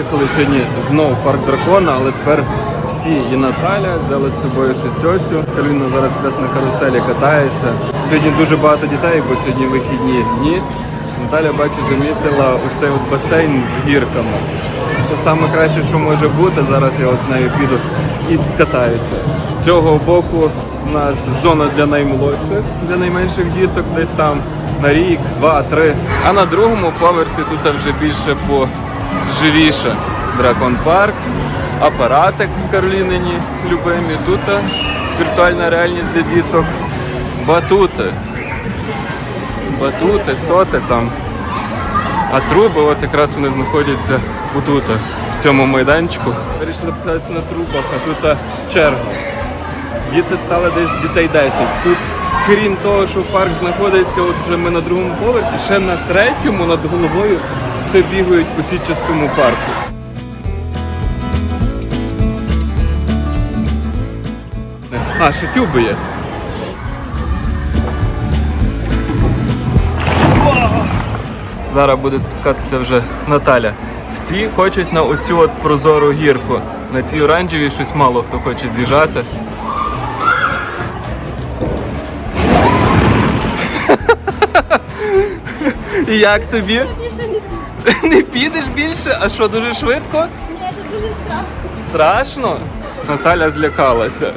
Приїхали сьогодні знову в парк дракона, але тепер всі і Наталя взяли з собою ще цьоцю. Кароліна зараз якраз на каруселі катається. Сьогодні дуже багато дітей, бо сьогодні вихідні дні. Наталя, бачу, замітила ось цей от басейн з гірками. Це саме краще, що може бути. Зараз я от нею піду і скатаюся. З цього боку у нас зона для наймолодших, для найменших діток, десь там на рік, два, три. А на другому поверсі тут вже більше поживіше. Дракон парк, апаратик в Каролінині любимі. Тут віртуальна реальність для діток, батути. Батути, соти там. А труби, от якраз вони знаходяться отут, в цьому майданчику. Вирішили покататися на трубах, а тут а, черга. Діти стали десь дітей 10. Тут, крім того, що парк знаходиться, от вже ми на другому поверсі, ще на третьому над головою ще бігають по сітчастому парку. А, ще тюби є. Зараз буде спускатися вже Наталя. Всі хочуть на оцю от прозору гірку. На цій оранжевій щось мало хто хоче з'їжджати. І як тобі? Більше не. Не підеш більше? А що, дуже швидко? Ні, це дуже страшно. Страшно? Наталя злякалася.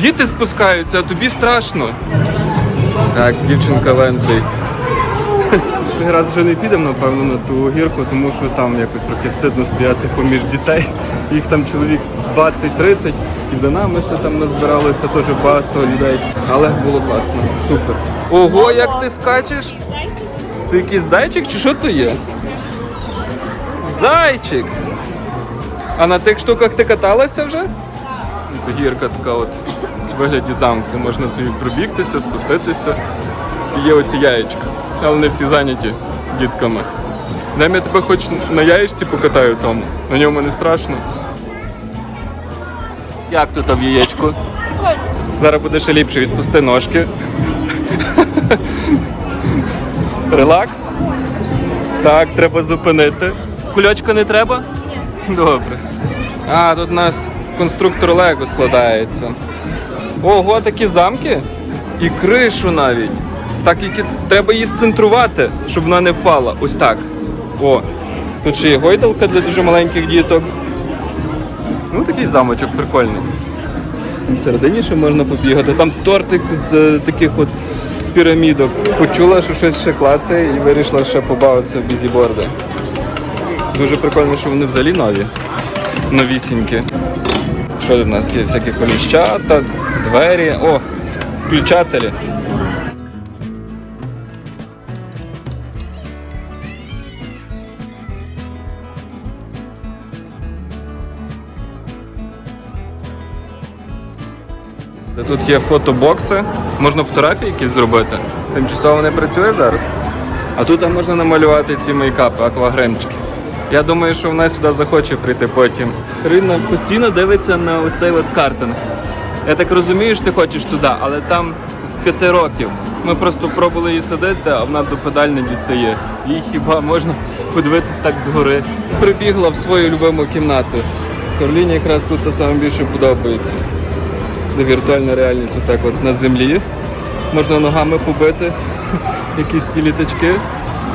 Діти спускаються, а тобі страшно. Так, дівчинка Венздей. Ми раз вже не підемо, напевно, на ту гірку, тому що там якось трохи стидно стояти поміж дітей. Їх там чоловік 20-30, і за нами ще там назбиралося дуже багато людей. Але було класно, супер. Ого, як ти скачеш? Ти якийсь зайчик чи що то є? Зайчик! А на тих штуках ти каталася вже? Так. Гірка така от в вигляді замку. Можна собі пробігтися, спуститися. І є оці яєчка. Але не всі зайняті дітками. Дай я тебе хоч на яєчці покатаю тому. На ньому не страшно. Як тут в яєчку? Зараз буде ще ліпше, відпусти ножки. Релакс. Так, треба зупинити. Кульочка не треба? Ні. Добре. А, тут у нас конструктор Лего складається. Ого, такі замки? І кришу навіть. Так тільки треба її сцентрувати, щоб вона не впала. Ось так. О. Тут ще є гойдалка для дуже маленьких діток. Ну, такий замочок прикольний. Всередині ще можна побігати. Там тортик з е, таких от пірамідок. Почула, що щось ще клацає і вирішила ще побавитися в бізіборди. Дуже прикольно, що вони взагалі нові. Новісінькі. Що у нас є? Всякі коліщата, двері. О, включателі. Тут є фотобокси, можна фотографії якісь зробити. Тимчасово не працює зараз. А тут можна намалювати ці мейкапи, аквагримчики. Я думаю, що вона сюди захоче прийти потім. Рина постійно дивиться на ось цей от картинг. Я так розумію, що ти хочеш туди, але там з п'яти років. Ми просто пробували її садити, а вона до педаль не дістає. Їй хіба можна подивитись так згори. Прибігла в свою любиму кімнату. Кароліні якраз тут саме більше подобається віртуальна реальність отак от на землі. Можна ногами побити якісь ті літачки.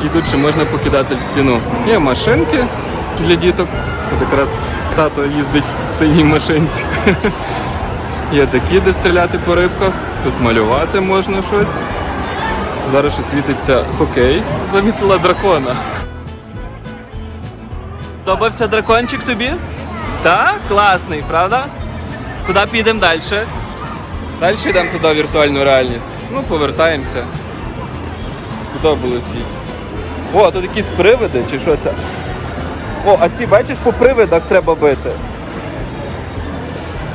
І тут ще можна покидати в стіну. Є машинки для діток. От якраз тато їздить в синій машинці. Є такі, де стріляти по рибках. Тут малювати можна щось. Зараз ще світиться хокей. Замітила дракона. Подобався дракончик тобі? Так? Класний, правда? Куди підемо далі? Далі йдемо туди в віртуальну реальність. Ну, повертаємося. Сподобалось їй. О, тут якісь привиди чи що це? О, а ці бачиш по привидах треба бити.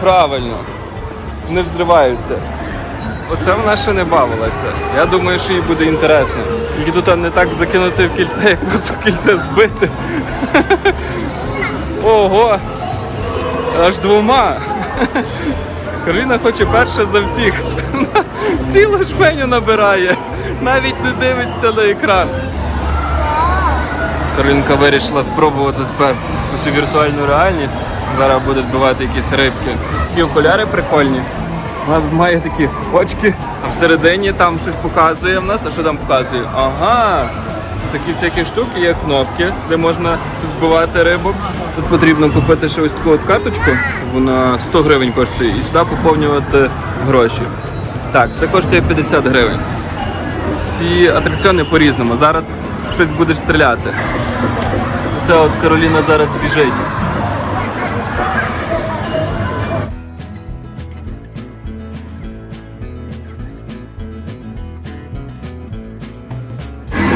Правильно. Не взриваються. Оце вона ще не бавилася. Я думаю, що їй буде інтересно. Тільки тут не так закинути в кільце, як просто кільце збити. Ого! Аж двома. Кароліна хоче перша за всіх. Цілу жменю набирає. Навіть не дивиться на екран. Каролінка вирішила спробувати тепер цю віртуальну реальність. Зараз буде збивати якісь рибки. Такі окуляри прикольні. Вона має такі очки, а всередині там щось показує в нас. А що там показує? Ага. Такі всякі штуки, є кнопки, де можна збивати рибу. Тут потрібно купити ще ось таку от карточку, вона 100 гривень коштує, і сюди поповнювати гроші. Так, це коштує 50 гривень. Всі атракціони по-різному. Зараз щось будеш стріляти. Це от Кароліна зараз біжить.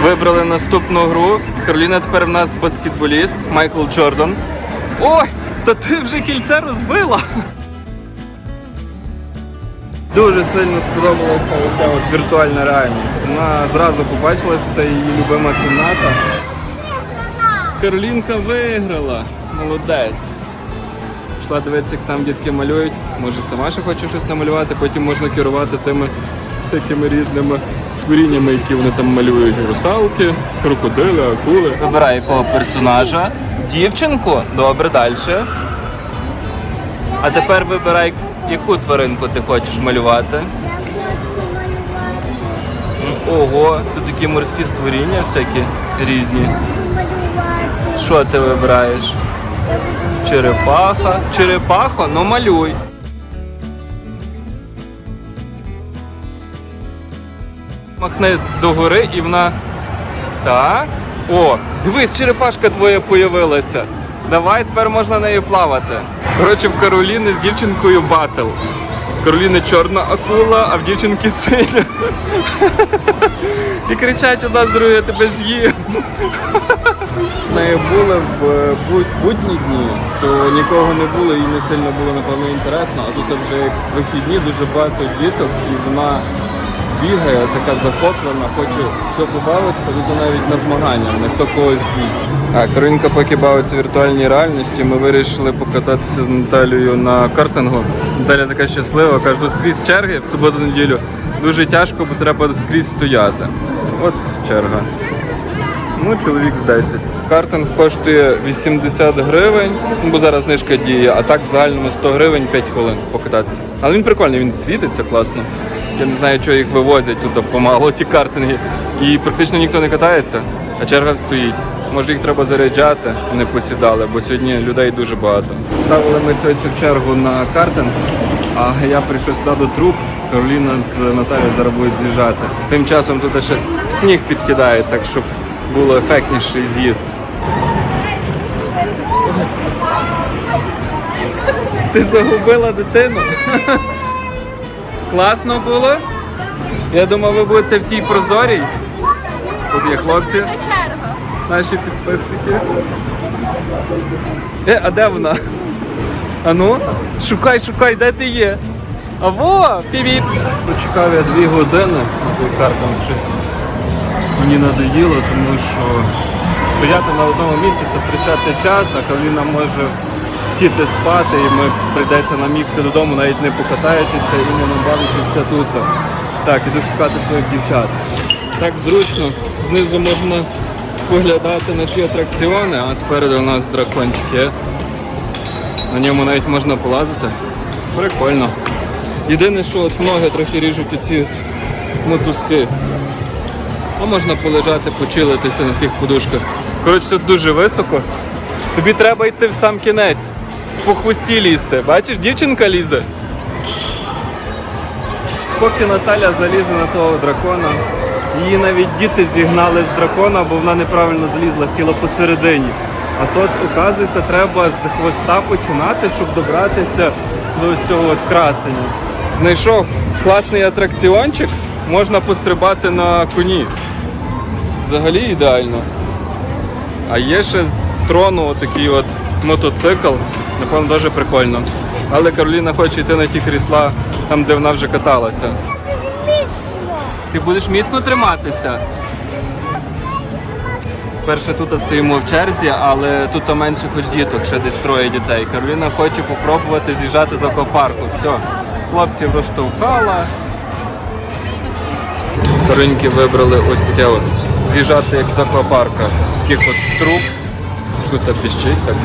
Вибрали наступну гру. Кароліна тепер в нас баскетболіст Майкл Джордан. Ой, та ти вже кільце розбила. Дуже сильно сподобалася оця от віртуальна реальність. Вона зразу побачила, що це її любима кімната. Каролінка виграла. Молодець. Пішла дивитися, як там дітки малюють. Може сама ще хоче щось намалювати, потім можна керувати тими всякими різними створіннями, які вони там малюють. Русалки, крокодили, акули. Вибирай якого персонажа. Дівчинку. Добре, далі. А тепер вибирай, яку тваринку ти хочеш малювати. Ого, тут такі морські створіння всякі різні. Що ти вибираєш? Черепаха. Черепаха? Ну малюй. Махне догори і вона. Так. О, дивись, черепашка твоя появилася. Давай тепер можна нею плавати. Коротше, в Кароліни з дівчинкою батл. Кароліни чорна акула, а в дівчинки синя. І кричать одна з другої, я тебе з'їм. З нею були в е, будні дні, то нікого не було, їй не сильно було напевно інтересно, а тут вже як вихідні дуже багато діток, і вона бігає, така захоплена, хоче все побавитися, тут навіть на змагання, не хто когось з'їсть. А Каринка поки бавиться в віртуальній реальності, ми вирішили покататися з Наталією на картингу. Наталя така щаслива, каже, скрізь черги в суботу-неділю. Дуже тяжко, бо треба скрізь стояти. От черга. Ну, чоловік з 10. Картинг коштує 80 гривень, ну, бо зараз знижка діє, а так в загальному 100 гривень 5 хвилин покататися. Але він прикольний, він світиться класно. Я не знаю, чого їх вивозять тут помало, ті картинги. І практично ніхто не катається, а черга стоїть. Може їх треба заряджати, не посідали, бо сьогодні людей дуже багато. Ставили ми цю, цю чергу на картинг, а я прийшов сюди до труб. Кароліна з Наталією зараз будуть з'їжджати. Тим часом тут ще сніг підкидає, так щоб було ефектніший з'їзд. Ти загубила дитину? Класно було? Я думав, ви будете в тій прозорій. Тут є хлопці, наші підписники. Е, а де вона? А ну, шукай, шукай, де ти є? А во, півіп. Почекав я дві години на картам щось мені надоїло, тому що стояти на одному місці це втрачати час, а Каліна може хотіти спати, і ми прийдеться нам їхати додому, навіть не покатаючися і не набавитися тут. Так, іду шукати своїх дівчат. Так зручно, знизу можна споглядати на ці атракціони, а спереду у нас дракончик є. На ньому навіть можна полазити. Прикольно. Єдине, що от ноги трохи ріжуть оці мотузки. А можна полежати, почилитися на таких подушках. Коротше, тут дуже високо. Тобі треба йти в сам кінець. По хвості лізти. Бачиш, дівчинка лізе. Поки Наталя залізе на того дракона, її навіть діти зігнали з дракона, бо вона неправильно злізла, хотіла посередині. А тут, оказується, треба з хвоста починати, щоб добратися до ось цього от красення. Знайшов класний атракціончик, можна пострибати на коні. Взагалі ідеально. А є ще з трону такий от мотоцикл, напевно, дуже прикольно. Але Кароліна хоче йти на ті крісла, там, де вона вже каталася. Ти будеш міцно триматися. Перше тут стоїмо в черзі, але тут менше хоч діток, ще десь троє дітей. Кароліна хоче попробувати з'їжджати з аквапарку. Все, хлопців розштовхала. Каринки вибрали ось таке от з'їжджати як з аквапарка. З таких от труб. Що тут піщить так.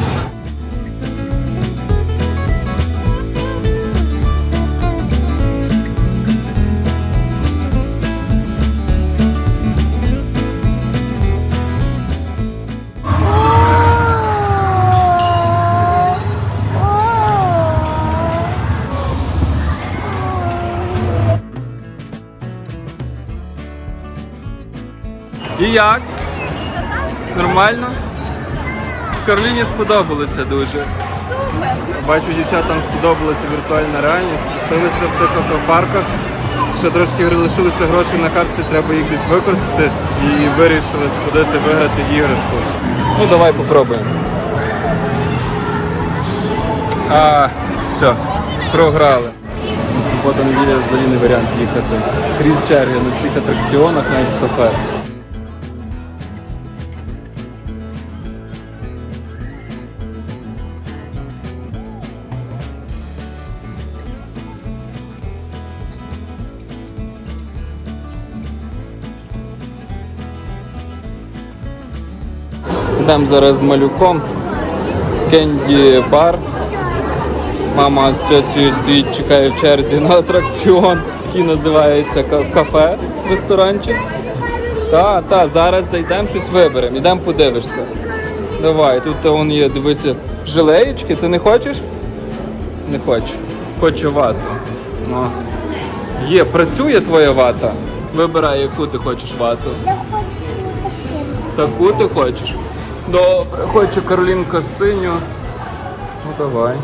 Як? Нормально? Кароліні сподобалося дуже. Супер! Бачу, дівчатам сподобалася віртуальна реальність, спустилися в тих аквапарках. Ще трошки лишилися грошей на картці, треба їх десь використати і вирішили сходити виграти іграшку. Ну давай попробуємо. А, все, програли. Субота неділя взагалі не варіант їхати. Скрізь черги на всіх атракціонах, навіть в кафе. Йдемо зараз з малюком кенді бар. Мама з тьоцею стоїть, чекає в черзі на атракціон, який називається кафе, ресторанчик. Та, та, зараз зайдемо щось виберемо, йдемо подивишся. Давай, тут вон є, дивися, жилеєчки, ти не хочеш? Не хочу. Хочу вату. О. Є, працює твоя вата. Вибирай, яку ти хочеш вату. Таку ти хочеш? Добре, хочу Каролінка синю. Ну давай.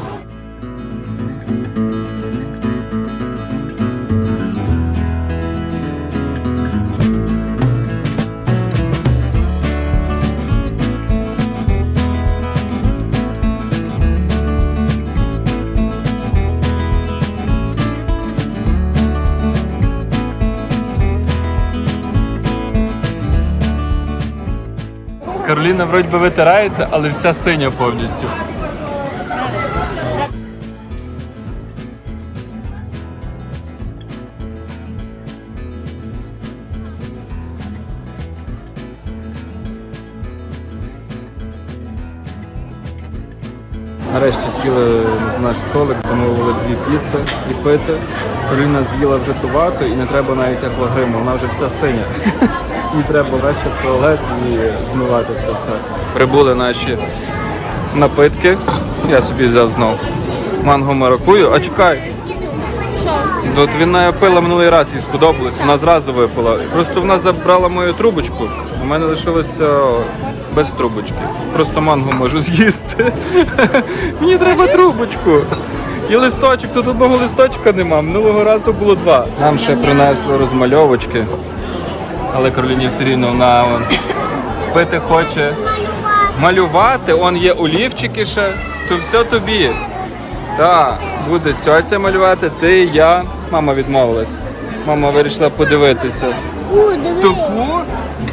Кароліна вроді би витирається, але вся синя повністю. Нарешті сіли на наш столик, замовили дві піци і пити. Кароліна з'їла вже ту вату і не треба навіть аквагриму, вона вже вся синя. Їй треба вести в туалет і змивати це все. Прибули наші напитки. Я собі взяв знов. Манго маракую. А чекай, от вона пила минулий раз, їй сподобалось, вона зразу випила. Просто вона забрала мою трубочку, у мене лишилося без трубочки. Просто манго можу з'їсти. Мені треба трубочку. І листочок, тут одного листочка нема, минулого разу було два. Нам ще принесли розмальовочки, але Кароліні все рівно вона он, пити хоче. Малювати, он є олівчики ще, то все тобі. Так, буде цьоця малювати, ти, я. Мама відмовилась. Мама вирішила подивитися. Таку?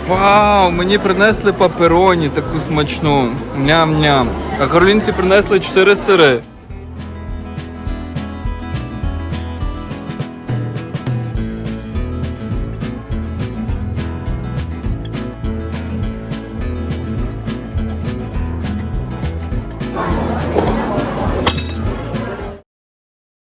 Вау! Мені принесли папероні таку смачну. Ням-ням. А Каролінці принесли чотири сири.